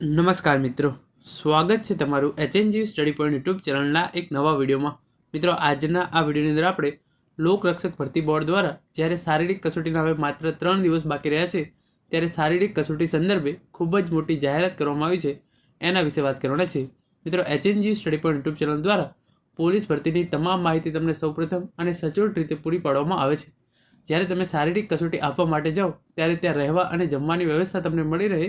નમસ્કાર મિત્રો. સ્વાગત છે તમારું એચએનજી સ્ટડી પોઈન્ટ યુટ્યુબ ચેનલના એક નવા વિડીયોમાં. મિત્રો, આજના આ વિડીયોની અંદર આપણે લોકરક્ષક ભરતી બોર્ડ દ્વારા જ્યારે શારીરિક કસોટીના હવે માત્ર ત્રણ દિવસ બાકી રહ્યા છે, ત્યારે શારીરિક કસોટી સંદર્ભે ખૂબ જ મોટી જાહેરાત કરવામાં આવી છે. એના વિશે વાત કરવાના છે. મિત્રો HNG study point YouTube channel દ્વારા પોલીસ ભરતીની તમામ માહિતી તમને સૌપ્રથમ અને સચોટ રીતે પૂરી પાડવામાં આવે છે. જ્યારે તમે શારીરિક કસોટી આપવા માટે જાઓ, ત્યારે ત્યાં રહેવા અને જમવાની વ્યવસ્થા તમને મળી રહે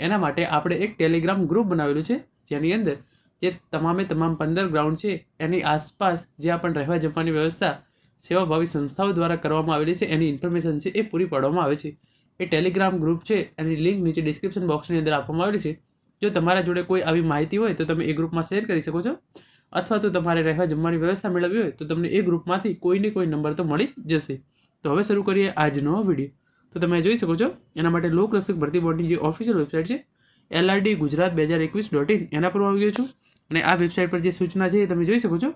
એના માટે આપણે એક ટેલિગ્રામ ગ્રુપ બનાવેલું છે, જેની અંદર જે તમામે તમામ પંદર ગ્રાઉન્ડ છે, એની આસપાસ જ્યાં પણ રહેવા જમવાની વ્યવસ્થા, સેવાભાવી સંસ્થાઓ દ્વારા કરવામાં આવેલી છે, એની ઇન્ફોર્મેશન છે એ પૂરી પાડવામાં આવે છે. એ ટેલિગ્રામ ગ્રુપ છે, એની લિંક નીચે ડિસ્ક્રિપ્શન બોક્સની અંદર આપવામાં આવેલી છે. જો તમારા જોડે કોઈ આવી માહિતી હોય તો તમે એ ગ્રુપમાં શેર કરી શકો છો. અથવા તો તમારે રહેવા જમવાની વ્યવસ્થા મેળવવી હોય તો તમને એ ગ્રુપમાંથી કોઈને કોઈ નંબર તો મળી જ જશે. તો હવે શરૂ કરીએ આજનો વીડિયો તો તમે જોઈ શકો છો, એના માટે લોકરક્ષક ભરતી બોર્ડની જે ઓફિશિયલ વેબસાઇટ છે એલઆરડી ગુજરાત બે હજાર એકવીસ ડોટ ઇન એના પર હું આવી ગયો છું. અને આ વેબસાઇટ પર જે સૂચના છે એ તમે જોઈ શકો છો.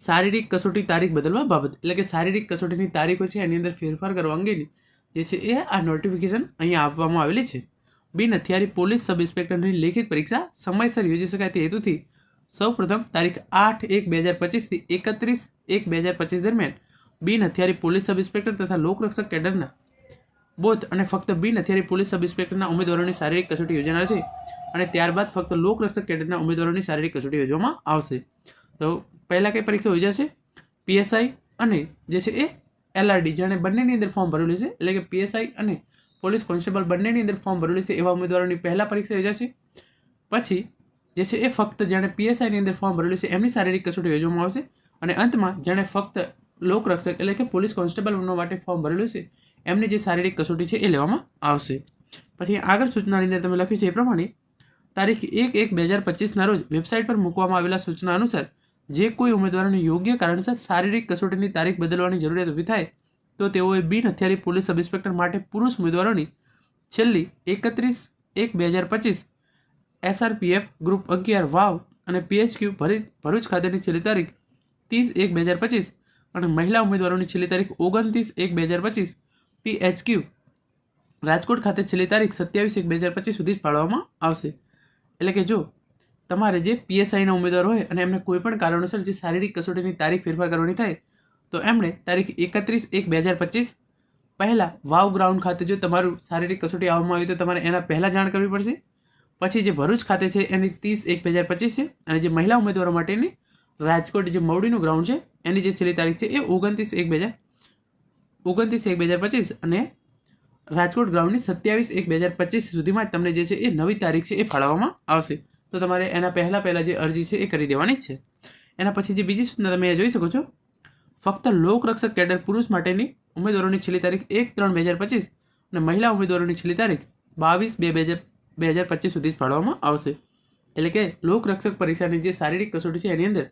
શારીરિક કસોટી તારીખ બદલવા બાબત, એટલે કે શારીરિક કસોટીની તારીખો છે, એની અંદર ફેરફાર કરવા અંગેની, જે છે એ આ નોટિફિકેશન અહીંયા આપવામાં આવેલી છે. બિન હથિયારી પોલીસ સબ ઇન્સ્પેક્ટરની લેખિત પરીક્ષા સમયસર યોજી શકાય તે હેતુથી સૌપ્રથમ તારીખ આઠ એક બે હજાર પચીસથી એકત્રીસ એક બે હજાર પચીસ દરમિયાન બિન હથિયારી પોલીસ સબ ઇન્સ્પેક્ટર તથા લોકરક્ષક કેડરના બોધ અને ફક્ત બિન હથિયારી પોલીસ સબ ઇન્સ્પેક્ટરના ઉમેદવારોની શારીરિક કસોટી યોજાનાર છે અને ત્યારબાદ ફક્ત લોકરક્ષક કેડરના ઉમેદવારોની શારીરિક કસોટી યોજવામાં આવશે. તો પહેલાં કઈ પરીક્ષા યોજાશે પીએસઆઈ અને જે છે એ એલઆરડી જેણે બંનેની અંદર ફોર્મ ભરેલું છે. એટલે કે પીએસઆઈ અને પોલીસ કોન્સ્ટેબલ બંનેની અંદર ફોર્મ ભરેલું છે એવા ઉમેદવારોની પહેલાં પરીક્ષા યોજાશે પછી જે છે એ ફક્ત જેણે પીએસઆઈની અંદર ફોર્મ ભરેલું છે એમની શારીરિક કસોટી યોજવામાં આવશે અને અંતમાં જેણે ફક્ત લોકરક્ષક એટલે કે પોલીસ કોન્સ્ટેબલનો માટે ફોર્મ ભરેલું છે. એમની જે શારીરિક કસોટી છે એ લેવામાં આવશે. પછી આગળ સૂચનાની અંદર તમે લખ્યું છે એ પ્રમાણે તારીખ એક એક બે હજાર પચીસના રોજ વેબસાઇટ પર મૂકવામાં આવેલા સૂચના અનુસાર જે કોઈ ઉમેદવારોને યોગ્ય કારણસર શારીરિક કસોટીની તારીખ બદલવાની જરૂરિયાત ઊભી થાય, તો તેઓએ બિન હથિયારી પોલીસ સબ ઇન્સ્પેક્ટર માટે પુરુષ ઉમેદવારોની છેલ્લી એકત્રીસ એક બે હજાર પચીસ એસઆરપીએફ ગ્રુપ અગિયાર વાવ અને પીએચક્યુ ભરૂચ ખાતેની છેલ્લી તારીખ ત્રીસ એક બે હજાર પચીસ અને મહિલા ઉમેદવારોની છેલ્લી તારીખ ઓગણત્રીસ એક બે હજાર પચીસ પીએચક્યુ રાજકોટ ખાતે છેલ્લી તારીખ સત્યાવીસ એક બે હજાર પચીસ સુધી જ પાડવામાં આવશે. એટલે કે જો તમારે જે પીએસઆઈના ઉમેદવાર હોય અને એમને કોઈ પણ કારણોસર જે શારીરિક કસોટીની તારીખ ફેરફાર કરવાની થાય, તો એમણે તારીખ એકત્રીસ એક બે હજાર પચીસ પહેલાં વાવ ગ્રાઉન્ડ ખાતે જો તમારું શારીરિક કસોટી આવવામાં આવી તો તમારે એના પહેલાં જાણ કરવી પડશે. પછી જે ભરૂચ ખાતે છે એની ત્રીસ એક બે હજાર પચીસ છે અને જે મહિલા ઉમેદવારો માટેની રાજકોટ જે મવડીનું ગ્રાઉન્ડ છે એની જે છેલ્લી તારીખ છે એ ઓગણત્રીસ એક બે હજાર ઓગણત્રીસ એક બે હજાર પચીસ અને રાજકોટ ગ્રાઉન્ડની સત્યાવીસ એક બે હજાર પચીસ સુધીમાં તમને જે છે એ નવી તારીખ છે એ ફાળવવામાં આવશે. તો તમારે એના પહેલાં પહેલાં જે અરજી છે એ કરી દેવાની જ છે. એના પછી જે બીજી સૂચના તમે જોઈ શકો છો, ફક્ત લોકરક્ષક કેડર પુરુષ માટેની ઉમેદવારોની છેલ્લી તારીખ એક ત્રણ બે હજાર પચીસ અને મહિલા ઉમેદવારોની છેલ્લી તારીખ બાવીસ બે બે હજાર બે હજાર પચીસ સુધી જ ફાળવવામાં આવશે. એટલે કે લોકરક્ષક પરીક્ષાની જે શારીરિક કસોટી છે એની અંદર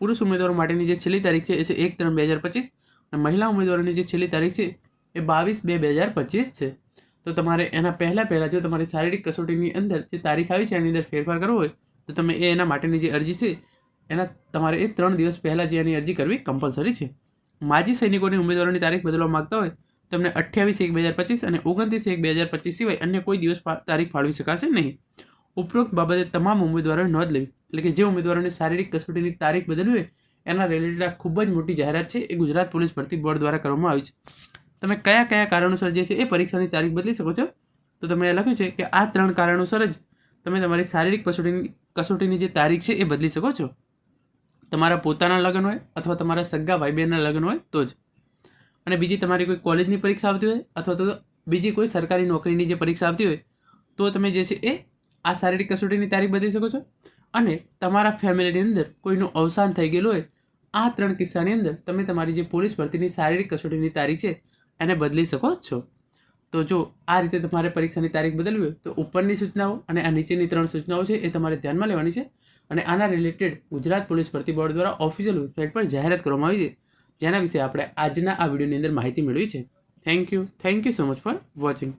પુરુષ ઉમેદવારો માટેની જે છેલ્લી તારીખ છે, એ છે એક ત્રણ બે હજાર પચીસ. અને મહિલા ઉમેદવારોની જે છેલ્લી તારીખ છે, એ બાવીસ બે બે હજાર પચીસ છે. તો તમારે એના પહેલાં પહેલાં જો તમારી શારીરિક કસોટીની અંદર જે તારીખ આવી છે, એની અંદર ફેરફાર કરવો હોય, તો તમે એ એના માટેની જે અરજી છે, એના તમારે એ ત્રણ દિવસ પહેલાં જે એની અરજી કરવી કમ્પલસરી છે. માજી સૈનિકોની ઉમેદવારોની તારીખ બદલવા માગતા હોય તમને અઠ્યાવીસ એક બે હજાર પચીસ અને ઓગણત્રીસ એક બે હજાર પચીસ સિવાય અન્ય કોઈ દિવસ તારીખ ફાળવી શકાશે નહીં. ઉપરોક્ત બાબતે તમામ ઉમેદવારોએ નોંધ લેવી. એટલે કે જે ઉમેદવારોની શારીરિક કસોટીની તારીખ બદલવી હોય, એના રિલેટેડ આ ખૂબ જ મોટી જાહેરાત છે. એ ગુજરાત પોલીસ ભરતી બોર્ડ દ્વારા કરવામાં આવી છે. તમે કયા કયા કારણોસર જે છે એ પરીક્ષાની તારીખ બદલી શકો છો? તો તમે લખ્યું છે કે આ ત્રણ કારણોસર જ તમે તમારી શારીરિક કસોટીની કસોટીની જે તારીખ છે એ બદલી શકો છો. તમારા પોતાના લગ્ન હોય અથવા તમારા સગા ભાઈ બહેનના લગ્ન હોય તો જ. અને બીજી તમારી કોઈ કોલેજની પરીક્ષા આવતી હોય અથવા તો બીજી કોઈ સરકારી નોકરીની જે પરીક્ષા આવતી હોય, તો તમે જે છે એ આ શારીરિક કસોટીની તારીખ બદલી શકો છો. અને તમારા ફેમિલીની અંદર કોઈનું અવસાન થઈ ગયેલું હોય, આ ત્રણ કિસ્સાની અંદર તમે તમારી જે પોલીસ ભરતીની શારીરિક કસોટીની તારીખ છે, એને બદલી શકો છો. તો જો આ રીતે તમારે પરીક્ષાની તારીખ બદલવી હોય, તો ઉપરની સૂચનાઓ અને આ નીચેની ત્રણ સૂચનાઓ છે એ તમારે ધ્યાનમાં લેવાની છે અને આના રિલેટેડ ગુજરાત પોલીસ ભરતી બોર્ડ દ્વારા ઓફિશિયલ વેબસાઇટ પર જાહેરાત કરવામાં આવી છે. જેના વિશે આપણે આજના આ વિડીયોની અંદર માહિતી મેળવી છે. Thank you thank you so much for watching